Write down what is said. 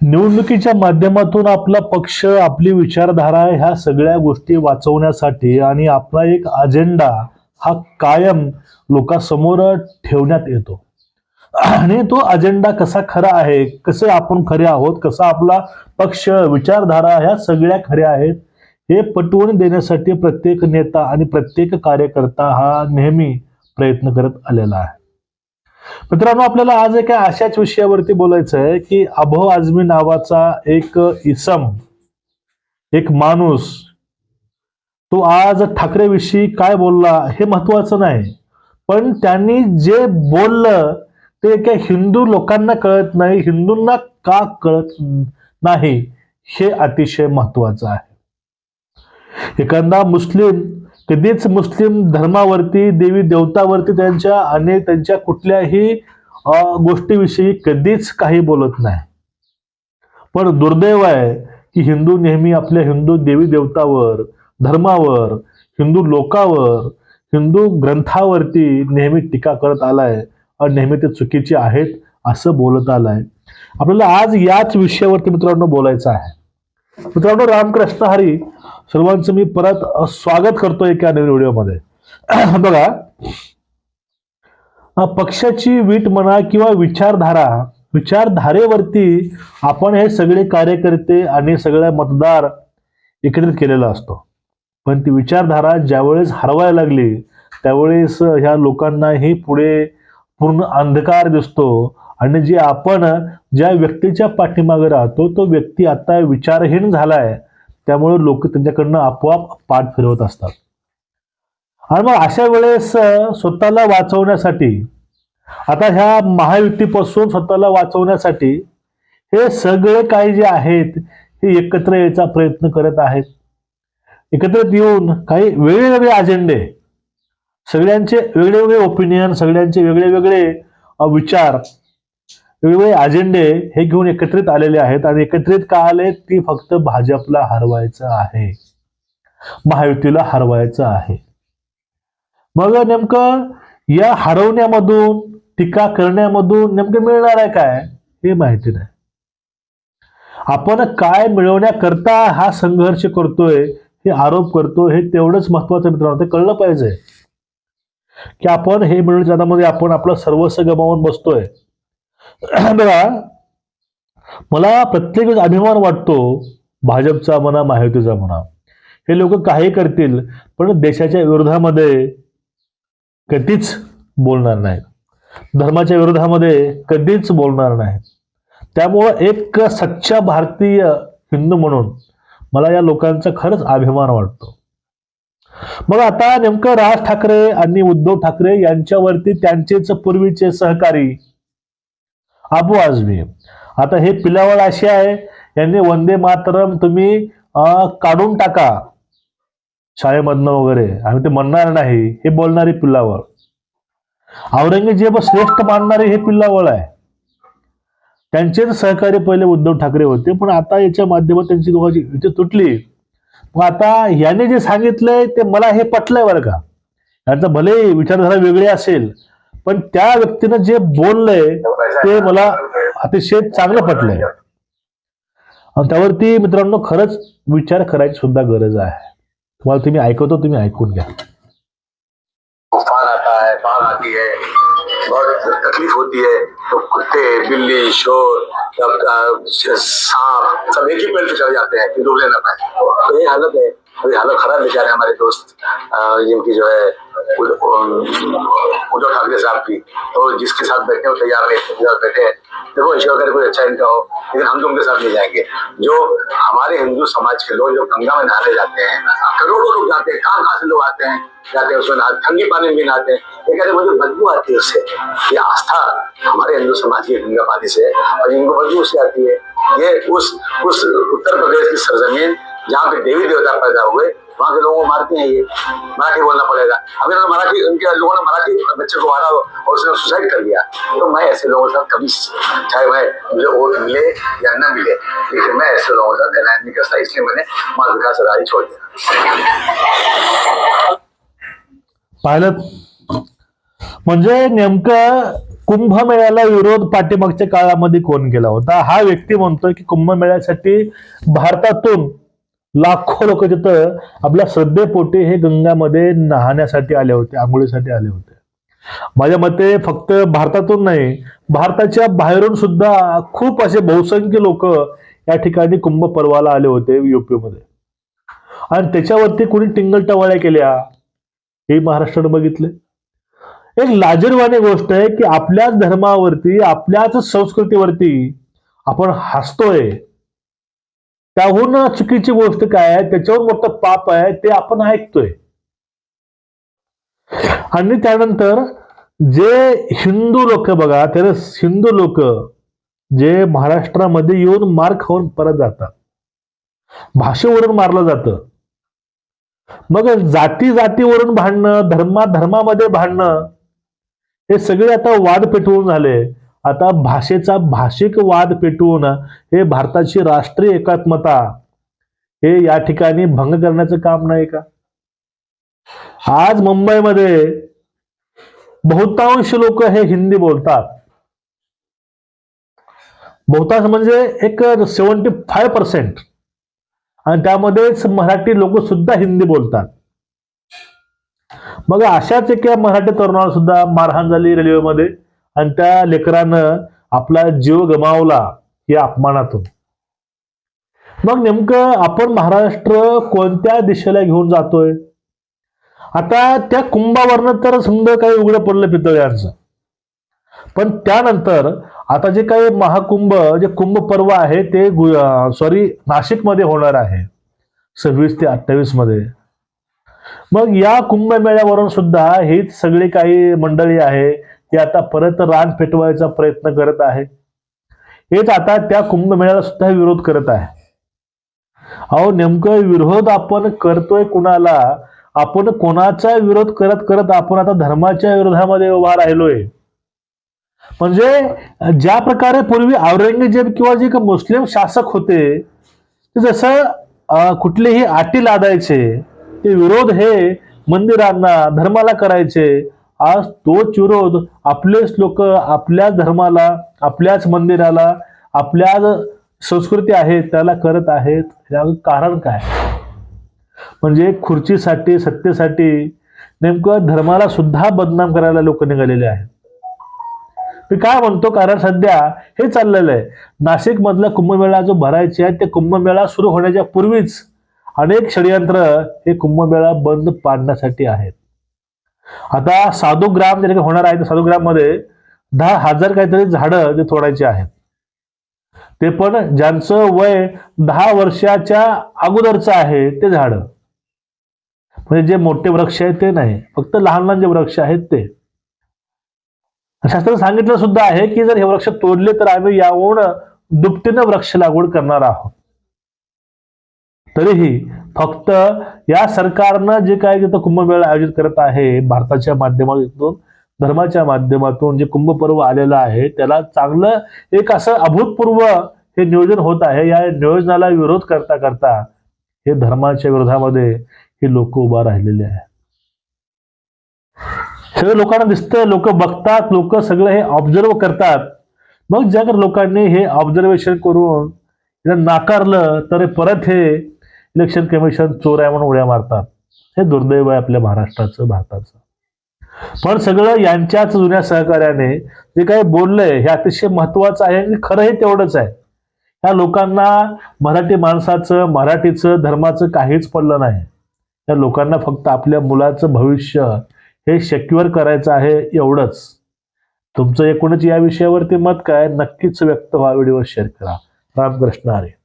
निवडणुकीच्या माध्यमातून आपला पक्ष आपली विचारधारा ह्या सगळ्या गोष्टी वाचवण्यासाठी आणि आपला एक अजेंडा हा कायम लोकांसमोर ठेवण्यात येतो. आणि तो अजेंडा कसा खरा आहे कसे आपण खरे आहोत कसा आपला पक्ष विचारधारा ह्या सगळ्या खऱ्या आहेत हे पटवून देण्यासाठी प्रत्येक नेता आणि प्रत्येक कार्यकर्ता हा नेहमी प्रयत्न करत आलेला आहे. मित्रांनो आपल्याला आज एका अशाच विषयावरती बोलायचं आहे की अभो आझमी नावाचा एक इसम एक माणूस तो आज ठाकरेविषयी काय बोलला हे महत्वाचं नाही. पण त्यांनी जे बोललं ते एका हिंदू लोकांना कळत नाही हिंदूंना का कळत नाही हे अतिशय महत्वाचं आहे. एखादा मुस्लिम कधीच मुस्लिम धर्मावरती देवी देवतावरती त्यांच्या आणि त्यांच्या कुठल्याही गोष्टीविषयी कधीच काही बोलत नाही. पण दुर्दैव आहे की हिंदू नेहमी आपल्या हिंदू देवी देवतावर धर्मावर हिंदू लोकावर हिंदू ग्रंथावरती नेहमी टीका करत आलाय आणि नेहमी ते चुकीचे आहेत असं बोलत आलाय. आपल्याला आज याच विषयावरती मित्रांनो बोलायचं आहे. मित्रांनो रामकृष्ण हरी सर्वांचं मी परत स्वागत करतो एका नवीन व्हिडिओमध्ये. बघा पक्षाची वीट म्हणा किंवा विचारधारा विचारधारेवरती आपण हे सगळे कार्यकर्ते आणि सगळे मतदार एकत्रित केलेला असतो. पण ती विचारधारा ज्यावेळेस हरवायला लागली त्यावेळेस ह्या लोकांनाही पुढे पूर्ण अंधकार दिसतो आणि जे आपण ज्या व्यक्तीच्या पाठीमागे राहतो तो व्यक्ती आता विचारहीन झालाय. त्यामुळे लोक त्यांच्याकडनं आपोआप पाठ फिरवत असतात. आणि मग अशा वेळेस स्वतःला वाचवण्यासाठी आता ह्या महायुतीपासून स्वतःला वाचवण्यासाठी हे सगळे काही जे आहेत हे एकत्र यायचा प्रयत्न करत आहेत. एकत्रित येऊन काही वेगळेवेगळे अजेंडे सगळ्यांचे वेगळे वेगळे ओपिनियन सगळ्यांचे वेगळे वेगळे विचार वेगवेगळे अजेंडे हे घेऊन एकत्रित आलेले आहेत आणि एकत्रित का आले? ती फक्त भाजपला हरवायचं आहे. महायुतीला हरवायचं आहे. मग नेमकं या हरवण्यामधून टीका करण्यामधून नेमकं मिळणार आहे काय? हे माहिती नाही. आपण काय मिळवण्याकरता हा संघर्ष करतोय हे आरोप करतो हे तेवढंच महत्वाचं मित्रांनो ते कळलं पाहिजे. की आपण हे मिळून नादामध्ये आपण आपलं सर्वस्व गमावून बसतोय. बघा. मला प्रत्येक वेळेस अभिमान वाटतो भाजपचा म्हणा महायुतीचा म्हणा. हे लोक काही करतील पण देशाच्या विरोधामध्ये कधीच बोलणार नाहीत. धर्माच्या विरोधामध्ये कधीच बोलणार नाहीत. त्यामुळं एक सच्चा भारतीय हिंदू म्हणून मला या लोकांचा खरंच अभिमान वाटतो. मग आता नेमकं राज ठाकरे आणि उद्धव ठाकरे यांच्यावरती त्यांचेच पूर्वीचे सहकारी अबू आझमी आता हे पिलावळ अशी आहे यांनी वंदे मातरम तुम्ही काढून टाका. शाळेमधनं वगैरे. आम्ही ते म्हणणार नाही हे बोलणारी पिल्लावळ औरंगजेब श्रेष्ठ मानणारे हे पिल्लावळ आहे. त्यांचेच सहकारी पहिले उद्धव ठाकरे होते पण आता याच्या माध्यमात त्यांची दोघांची इथे तुटली. मग आता याने जे सांगितलंय ते मला हे पटलंय बरं का. यांचं भले विचारधारा वेगळी असेल पण त्या व्यक्तीनं जे बोललंय ते मला अतिशय चांगलं पटलंय. आणि त्यावरती मित्रांनो खरंच विचार करायची सुद्धा गरज आहे. तुम्हाला तुम्ही ऐकवतो तुम्ही ऐकून घ्या. तूफान आता है बाढ़ आती है बहुत तकलीफ होती है तो कुत्ते बिल्ली शोर सांप सब एक ही पेड़ पे चढ़ जाते हैं कि डूबने न पाए। तो ये हालत है अभी हालत खराब बेचारे हमारे दोस्त। जिनकी जो है उद्धव ठाकरे साहब की तो जिसके साथ बैठे हो तैयार नहीं बैठे हैं। देखो ईश्वर करे कोई अच्छा इनका हो, लेकिन हम तो उनके साथ नहीं जाएँगे। जो हमारे हिंदू समाज के लोग जो गंगा में नहाने जाते हैं, करोड़ों लोग जाते हैं कहाँ कहाँ से लोग आते हैं? जाते हैं उसमें ठंडी पानी में भी नहाते हैं। ये कहते मुझे बदबू आती है उससे। ये आस्था हमारे हिंदू समाज की गंगा पानी से है, और इनको बदबू उससे आती है। ये उस उस उत्तर प्रदेश की सरजमीन, जहाँ पे देवी देवता पैदा हुए वहाँ के लोगों को मारते हैं ये मराठी बोलना पड़ेगा अभी उन्होंने मराठी उनके लोगों ने मराठी बच्चे को मारा हो. और उसने सुसाइड कर लिया तो मैं ऐसे लोगों के साथ कभी चाहे मैं मुझे वोट मिले या न मिले लेकिन मैं ऐसे लोगों के साथ एलायन नहीं करता इसलिए मैंने माँ विकास राजी छोड़ दिया। पायलट म्हणजे नेमकं कुंभमेळ्याला विरोध पाठीमागच्या काळामध्ये कोण केला होता? हा व्यक्ती म्हणतोय की कुंभमेळ्यासाठी भारतातून लाखो लोक तिथं आपल्या श्रद्धेपोटी हे गंगामध्ये नाहण्यासाठी आले होते आंघोळीसाठी आले होते. माझ्या मते फक्त भारतातून नाही भारताच्या बाहेरून सुद्धा खूप असे बहुसंख्य लोक या ठिकाणी कुंभ पर्वाला आले होते युपीमध्ये. आणि त्याच्यावरती कुणी टिंगलटवाळ्या केल्या हे महाराष्ट्रानं बघितले. एक लाजीरवाणी गोष्ट आहे की आपल्याच धर्मावरती आपल्याच संस्कृतीवरती आपण हसतोय त्याहून हो चुकीची गोष्ट काय आहे? त्याच्यावर मोठं पाप आहे ते आपण ऐकतोय. आणि त्यानंतर जे हिंदू लोक बघा तर हिंदू लोक जे महाराष्ट्रामध्ये येऊन मार खाऊन परत जातात. भाषेवरून मारलं जातं. मग जाती जातीवरून भांडणं धर्मा धर्मामध्ये भांडणं हे सगळे आता वाद पेटवून झाले. आता भाषेचा भाषिक वाद पेटवून हे भारताची राष्ट्रीय एकात्मता हे या ठिकाणी भंग करण्याचं काम नाही का? आज मुंबईमध्ये बहुतांश लोक हे हिंदी बोलतात. बहुतांश म्हणजे एक सेवन्टी फाय पर्सेंट आणि त्यामध्येच मराठी लोक सुद्धा हिंदी बोलतात. मग अशाच एका मराठी तरुणाला सुद्धा मारहाण झाली रेल्वेमध्ये आणि त्या लेकरानं आपला जीव गमावला या अपमानातून. मग नेमकं आपण महाराष्ट्र कोणत्या दिशेला घेऊन जातोय? आता त्या कुंभावरनं तर समजा काही उघडं पडलं पितळ यांचं पण त्यानंतर आता जे काही महाकुंभ जे कुंभ पर्व आहे ते सॉरी नाशिकमध्ये होणार आहे. सव्वीस ते अठ्ठावीसमध्ये मग या कुंभमेळ्यावरून सुद्धा हीच सगळी काही मंडळी आहे ते आता परत रान पेटवायचा प्रयत्न करत आहे. हेच आता त्या कुंभमेळ्याला सुद्धा विरोध करत आहे. अहो नेमकं विरोध आपण करतोय कुणाला? आपण कोणाचा विरोध करत करत आपण आता धर्माच्या विरोधामध्ये उभा राहिलोय. म्हणजे ज्या प्रकारे पूर्वी औरंगजेब किंवा जे मुस्लिम शासक होते ते जसं कुठलेही अटी लादायचे ते विरोध हे मंदिरांना धर्माला करायचे आज तोच विरोध आपलेच लोक आपल्याच धर्माला आपल्याच मंदिराला आपल्याच संस्कृती आहे त्याला करत आहेत. याचं कारण काय? म्हणजे खुर्चीसाठी सत्तेसाठी नेमकं धर्माला सुद्धा बदनाम करायला लोक निघालेले आहेत. मी काय म्हणतो? कारण सध्या हे चाललेलं आहे. नाशिक मधला कुंभमेळा जो भरायचे आहे ते कुंभमेळा सुरू होण्याच्या पूर्वीच अनेक षडयंत्र हे कुंभमेळा बंद पाडण्यासाठी आहेत. आता साधू ग्राम जे होणार आहे साधू ग्राममध्ये दहा हजार काहीतरी झाडं ते तोडायचे आहेत. ते पण ज्यांचं वय दहा वर्षाच्या अगोदरचं आहे ते झाडं. म्हणजे जे मोठे वृक्ष आहेत ते नाही. फक्त लहान लहान जे वृक्ष आहेत ते. शास्त्र सांगितलं सुद्धा आहे की जर हे वृक्ष तोडले तर आम्ही यावरून दुपटीनं वृक्ष लागवड करणार आहोत. तरीही फक्त या सरकारनं जे काय तिथं कुंभमेळा आयोजित करत आहे भारताच्या माध्यमातून धर्माच्या माध्यमातून जे कुंभपर्व आलेलं आहे त्याला चांगलं एक असं अभूतपूर्व हे नियोजन होत आहे. या नियोजनाला विरोध करता करता हे धर्माच्या विरोधामध्ये हे लोक उभा राहिलेले आहे सगळं लोकांना दिसतंय लोक बघतात लोक सगळं हे ऑब्झर्व करतात. मग जर लोकांनी हे ऑब्झर्वेशन करून नाकारलं तर परत हे इलेक्शन कमिशन चोर आहे म्हणून उड्या मारतात. हे दुर्दैव आहे आपल्या महाराष्ट्राचं भारताचं. पण सगळं यांच्याच जुन्या सहकार्याने जे काही बोललंय हे अतिशय महत्वाचं आहे आणि खरं हे तेवढंच आहे. या लोकांना मराठी माणसाचं मराठीचं धर्माचं काहीच पडलं नाही. त्या लोकांना फक्त आपल्या मुलाचं भविष्य हे सेक्युअर करायचं आहे एवढंच. तुमचं एकूणच या विषयावरती मत काय? नक्कीच व्यक्त व्हा व्हिडिओ शेअर करा. रामकृष्ण हरे